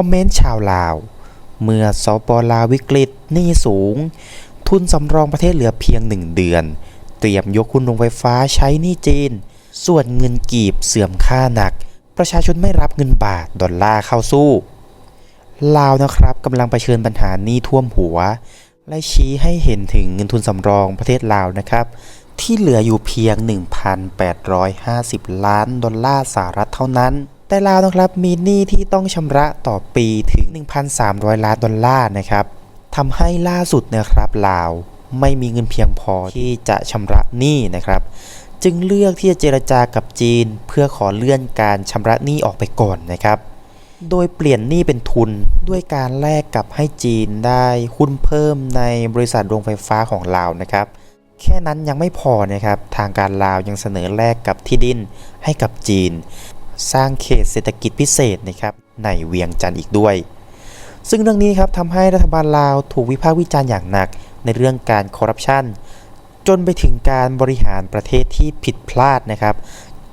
อมเมนต์ชาวลาว เมื่อสปลาววิกฤตหนี้สูง ทุนสำรองประเทศเหลือเพียง1เดือน เตรียมยกคุณโรงไฟฟ้าใช้หนี้จีน ส่วนเงินกีบเสื่อมค่าหนัก ประชาชนไม่รับเงินบาทดอลลาร์เข้าสู้ลาวนะครับกำลังเผชิญปัญหาหนี้ท่วมหัว และชี้ให้เห็นถึงเงินทุนสำรองประเทศลาวนะครับ ที่เหลืออยู่เพียง 1,850 ล้านดอลลาร์สหรัฐเท่านั้น แต่ลาวนะครับมีหนี้ที่ต้องชำระต่อปีถึง 1,300 ล้านดอลลาร์นะครับทำให้ล่าสุดนะครับลาวไม่มีเงินเพียงพอที่จะชำระหนี้นะครับ จึงเลือกที่จะเจรจากับจีน เพื่อขอเลื่อนการชำระหนี้ออกไปก่อนนะครับ โดยเปลี่ยนหนี้เป็นทุนด้วยการแลกกับให้จีนได้หุ้นเพิ่มในบริษัทโรงไฟฟ้าของลาวนะครับ แค่นั้นยังไม่พอนะครับ ทางการลาวยังเสนอแลกกับที่ดินให้กับจีน สร้างเขตเศรษฐกิจพิเศษนะครับในเวียงจันทร์อีกด้วย ซึ่งเรื่องนี้ครับทำให้รัฐบาลลาวถูกวิพากษ์วิจารณ์อย่างหนักในเรื่องการคอร์รัปชันจนไปถึงการบริหารประเทศที่ผิดพลาดนะครับ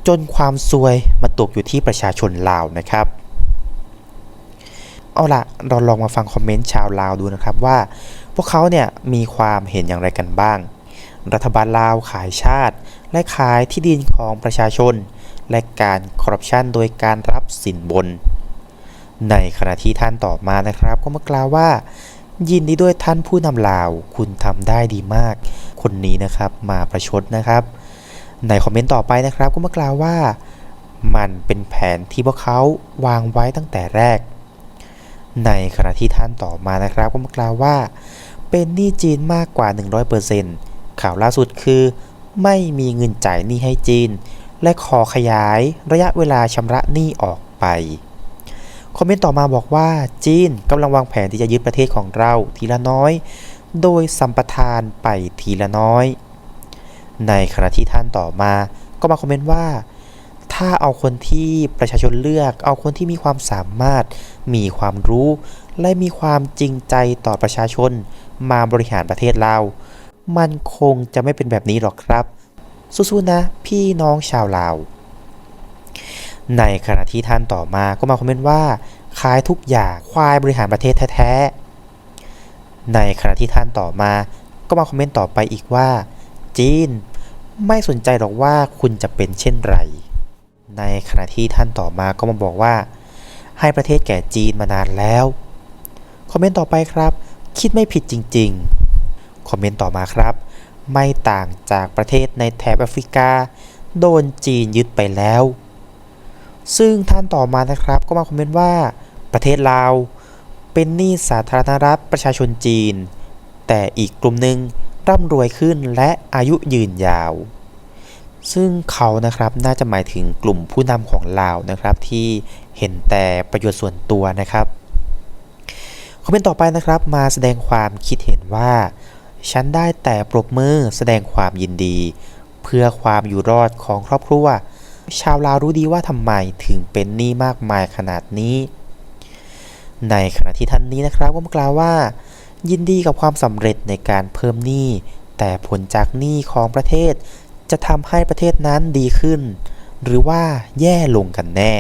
จนความซวยมาตกอยู่ที่ประชาชนลาวนะครับ เอาละเราลองมาฟังคอมเมนต์ชาวลาวดูนะครับว่า พวกเขาเนี่ยมีความเห็นอย่างไรกันบ้าง รัฐบาลลาวขายชาติ และขายที่ดินของประชาชน และการคอร์รัปชันโดยการรับสินบน ในขณะที่ท่านต่อมานะครับ ก็มากล่าวว่า ยินดีด้วยท่านผู้นำลาว คุณทำได้ดีมาก คนนี้นะครับมาประชดนะครับ ในคอมเมนต์ต่อไปนะครับ ก็มากล่าวว่า มันเป็นแผนที่พวกเขาวางไว้ตั้งแต่แรก ในขณะที่ท่านต่อมานะครับ ก็มากล่าวว่า เป็นหนี้จีนมากกว่า 100%ข่าวล่าสุดคือ ไม่มีเงินจ่ายหนี้ให้จีน และขอขยายระยะเวลาชำระหนี้ออกไป คอมเมนต์ต่อมาบอกว่าจีนกำลังวางแผนที่จะยึดประเทศของเราทีละน้อย โดยสัมปทานไปทีละน้อย ในขณะที่ท่านต่อมาก็มาคอมเมนต์ว่า ถ้าเอาคนที่ประชาชนเลือก เอาคนที่มีความสามารถ มีความรู้ และมีความจริงใจต่อประชาชน มาบริหารประเทศเรา มันคงจะไม่เป็นแบบนี้หรอกครับ สู้ๆนะ พี่น้องชาวลาว ในขณะที่ท่านต่อมาก็มาคอมเมนต์ว่าขายทุกอย่างควายบริหารประเทศแท้ๆ ในขณะที่ท่านต่อมาก็มาคอมเมนต์ต่อไปอีกว่า จีน ไม่สนใจหรอกว่าคุณจะเป็นเช่นไร ในขณะที่ท่านต่อมาก็มาบอกว่า ให้ประเทศแก่จีนมานานแล้วคอมเมนต์ต่อไปครับ คิดไม่ผิดจริง ๆ คอมเมนต์ต่อมาครับ ไม่ต่างจากประเทศในแถบแอฟริกา โดนจีนยึดไปแล้ว ซึ่งท่านต่อมานะครับก็มาคอมเมนต์ว่า ประเทศลาวเป็นหนี้สาธารณรัฐประชาชนจีน แต่อีกกลุ่มหนึ่งร่ำรวยขึ้นและอายุยืนยาว ซึ่งเขานะครับน่าจะหมายถึงกลุ่มผู้นำของลาวนะครับที่เห็นแต่ประโยชน์ส่วนตัวนะครับคอมเมนต์ต่อไปนะครับมาแสดงความคิดเห็นว่า ฉันได้แต่ปรบมือแสดงความยินดี เพื่อความอยู่รอดของครอบครัว ชาวลาวรู้ดีว่าทำไมถึงเป็นหนี้มากมายขนาดนี้ ในขณะที่ท่านนี้นะครับก็มกล่าวว่า ยินดีกับความสำเร็จในการเพิ่มหนี้แต่ผลจากหนี้ของประเทศ จะทำให้ประเทศนั้นดีขึ้น หรือว่าแย่ลงกันแน่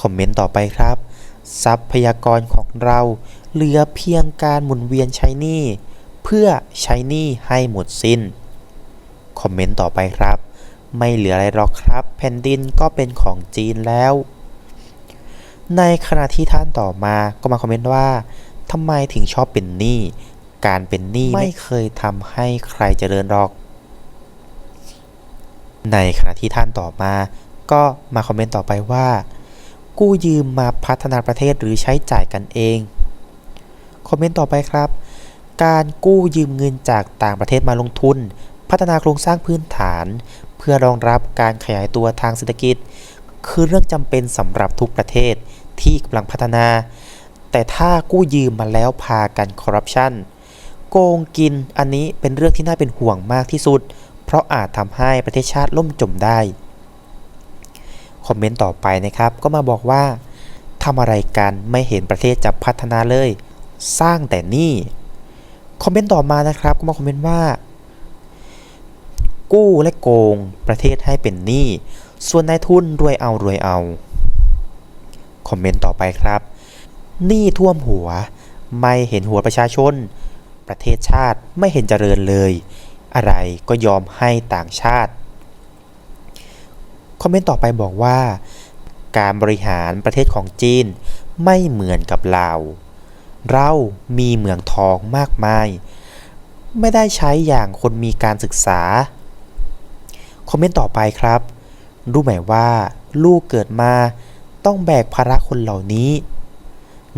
คอมเมนต์ต่อไปครับ ทรัพยากรของเราเหลือเพียงการหมุนเวียนใช้หนี้ เพื่อใช้หนี้ให้หมดสิ้น คอมเมนต์ต่อไปครับ ไม่เหลืออะไรหรอกครับ แผ่นดินก็เป็นของจีนแล้ว ในขณะที่ท่านต่อมาก็มาคอมเมนต์ว่าทำไมถึงชอบเป็นหนี้ การเป็นหนี้ไม่เคยทำให้ใครเจริญหรอก ในขณะที่ท่านต่อมา ก็มาคอมเมนต์ต่อไปว่า กู้ยืมมาพัฒนาประเทศหรือใช้จ่ายกันเอง คอมเมนต์ต่อไปครับ การกู้ยืมเงินจากต่างประเทศมาลงทุน พัฒนาโครงสร้างพื้นฐาน เพื่อรองรับการขยายตัวทางเศรษฐกิจ คือเรื่องจำเป็นสำหรับทุกประเทศที่กำลังพัฒนา แต่ถ้ากู้ยืมมาแล้วพากันคอร์รัปชันโกงกินอันนี้เป็นเรื่องที่น่าเป็นห่วงมากที่สุด เพราะอาจทำให้ประเทศชาติล่มจมได้คอมเมนต์ต่อไปนะครับ ก็มาบอกว่าทำอะไรกันไม่เห็นประเทศจะพัฒนาเลย สร้างแต่นี่ คอมเมนต์ต่อมานะครับก็มาคอมเมนต์ว่า กู้และโกงประเทศให้เป็นหนี้ ส่วนนายทุนรวยเอารวยเอา คอมเมนต์ต่อไปครับหนี้ท่วมหัว ไม่เห็นหัวประชาชน ประเทศชาติไม่เห็นเจริญเลย อะไรก็ยอมให้ต่างชาติ คอมเมนต์ต่อไปบอกว่า การบริหารประเทศของจีนไม่เหมือนกับเรา เรามีเหมืองทองมากมาย ไม่ได้ใช้อย่างคนมีการศึกษา คอมเมนต์ต่อไปครับ รู้ไหมว่าลูกเกิดมาต้องแบกภาระคนเหล่านี้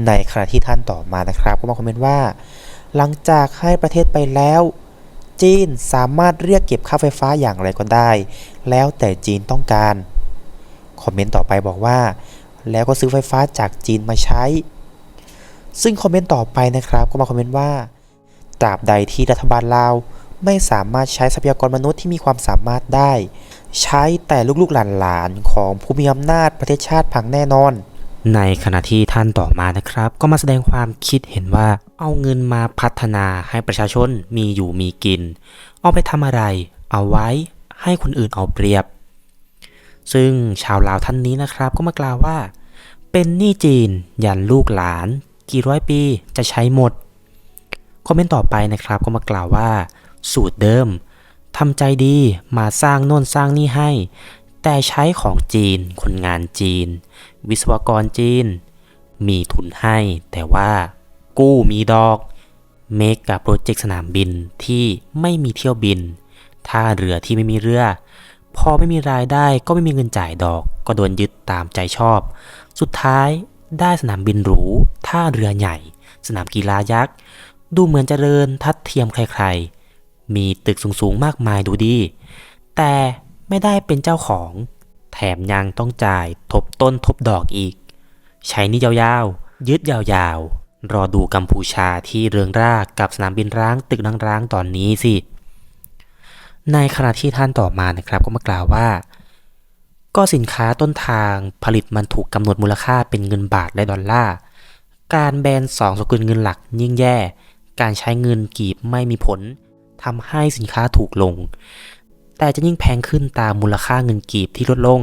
ในขณะที่ท่านต่อมานะครับ ก็มาคอมเมนต์ว่า หลังจากให้ประเทศไปแล้ว จีนสามารถเรียกเก็บค่าไฟฟ้าอย่างไรก็ได้ แล้วแต่จีนต้องการ คอมเมนต์ต่อไปบอกว่า แล้วก็ซื้อไฟฟ้าจากจีนมาใช้ ซึ่งคอมเมนต์ต่อไปนะครับ ก็มาคอมเมนต์ว่าตราบใดที่รัฐบาลลาวไม่สามารถใช้ทรัพยากรมนุษย์ที่มีความสามารถได้ ใช้แต่ลูกๆหลานๆของผู้มีอำนาจประเทศชาติพังแน่นอน ในขณะที่ท่านต่อมานะครับ ก็มาแสดงความคิดเห็นว่า เอาเงินมาพัฒนาให้ประชาชนมีอยู่มีกิน เอาไปทำอะไร เอาไว้ให้คนอื่นเอาเปรียบ ซึ่งชาวลาวท่านนี้นะครับก็มากล่าวว่า เป็นหนี้จีนยันลูกหลาน กี่ร้อยปีจะใช้หมด คอมเมนต์ต่อไปนะครับก็มากล่าวว่า สูตรเดิมทำใจดีมาสร้างโน่นสร้างนี่ให้ แต่ใช้ของจีน คนงานจีน วิศวกรจีน มีทุนให้ แต่ว่ากู้มีดอก เมกะโปรเจกต์สนามบินที่ไม่มีเที่ยวบินท่าเรือที่ไม่มีเรือ พอไม่มีรายได้ก็ไม่มีเงินจ่ายดอก ก็โดนยึดตามใจชอบ สุดท้าย ได้สนามบินหรู ท่าเรือใหญ่ สนามกีฬายักษ์ ดูเหมือนจเจริญทัดเทียมใครๆ มีตึกสูงๆ มากมายดูดี แต่ไม่ได้เป็นเจ้าของ แถมยังต้องจ่ายทบต้นทบดอกอีก ใช้นี่ยาวๆยึดยาวๆ รอดูกัมพูชาที่เรืองร่ากับสนามบินร้างตึกร้างๆ ตอนนี้สิ ในขณะที่ท่านต่อมานะครับก็มากล่าวว่า ก็สินค้าต้นทางผลิตมันถูกกำหนดมูลค่าเป็นเงินบาทและดอลลาร์ การแบนสองสกุลเงินหลักยิ่งแย่ การใช้เงินกีบไม่มีผลทำให้สินค้าถูกลง แต่จะยิ่งแพงขึ้นตามมูลค่าเงินกีบที่ลดลง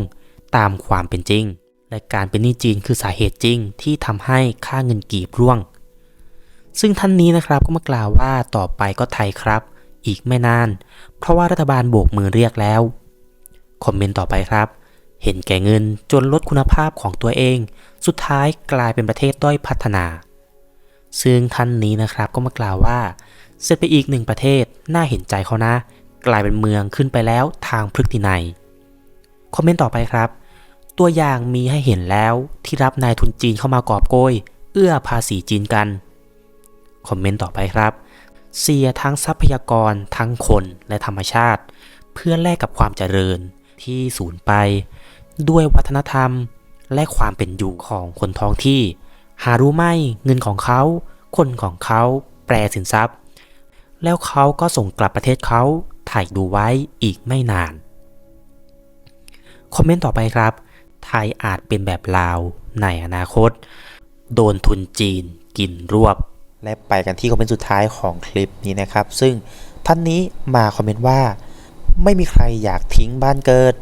ตามความเป็นจริง และการเป็นหนี้จีนคือสาเหตุจริงที่ทำให้ค่าเงินกีบร่วง ซึ่งท่านนี้นะครับก็มากล่าวว่าต่อไปก็ไทยครับ อีกไม่นาน เพราะว่ารัฐบาลโบกมือเรียกแล้ว คอมเมนต์ต่อไปครับ เห็นแก่เงินจนลดคุณภาพของตัวเอง สุดท้ายกลายเป็นประเทศด้อยพัฒนา ซึ่งท่านนี้นะครับก็มากล่าวว่าเสร็จไปอีกหนึ่งประเทศน่าเห็นใจเขานะ กลายเป็นเมืองขึ้นไปแล้วทางพฤตินัยคอมเมนต์ต่อไปครับ ตัวอย่างมีให้เห็นแล้วที่รับนายทุนจีนเข้ามากอบโกย เอื้อภาษีจีนกัน คอมเมนต์ต่อไปครับ เสียทั้งทรัพยากรทั้งคนและธรรมชาติ เพื่อแลกกับความเจริญที่สูญไป ด้วยวัฒนธรรมและความเป็นอยู่ของคนท้องที่ หารู้ไหมเงินของเขา คนของเขาแปรสินทรัพย์ แล้วเขาก็ส่งกลับประเทศเขาถ่ายดูไว้อีกไม่นาน คอมเมนต์ต่อไปครับ ไทยอาจเป็นแบบลาวในอนาคต โดนทุนจีนกินรวบ และไปกันที่คอมเมนต์สุดท้ายของคลิปนี้นะครับ ซึ่งท่านนี้มาคอมเมนต์ว่า ไม่มีใครอยากทิ้งบ้านเกิด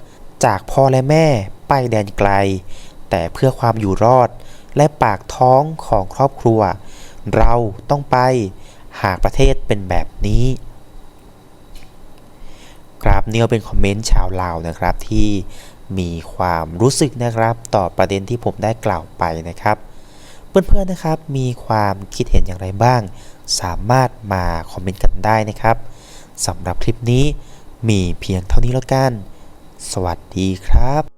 จากพ่อและแม่ ไปแดนไกล แต่เพื่อความอยู่รอดและปากท้องของครอบครัว เราต้องไปหากประเทศเป็นแบบนี้ ครับนี่ก็เป็นคอมเมนต์ชาวลาวนะครับที่มีความรู้สึกนะครับต่อประเด็นที่ผมได้กล่าวไปนะครับ เพื่อนๆนะครับมีความคิดเห็นอย่างไรบ้าง สามารถมาคอมเมนต์กันได้นะครับสำหรับคลิปนี้มีเพียงเท่านี้แล้วกัน สวัสดีครับ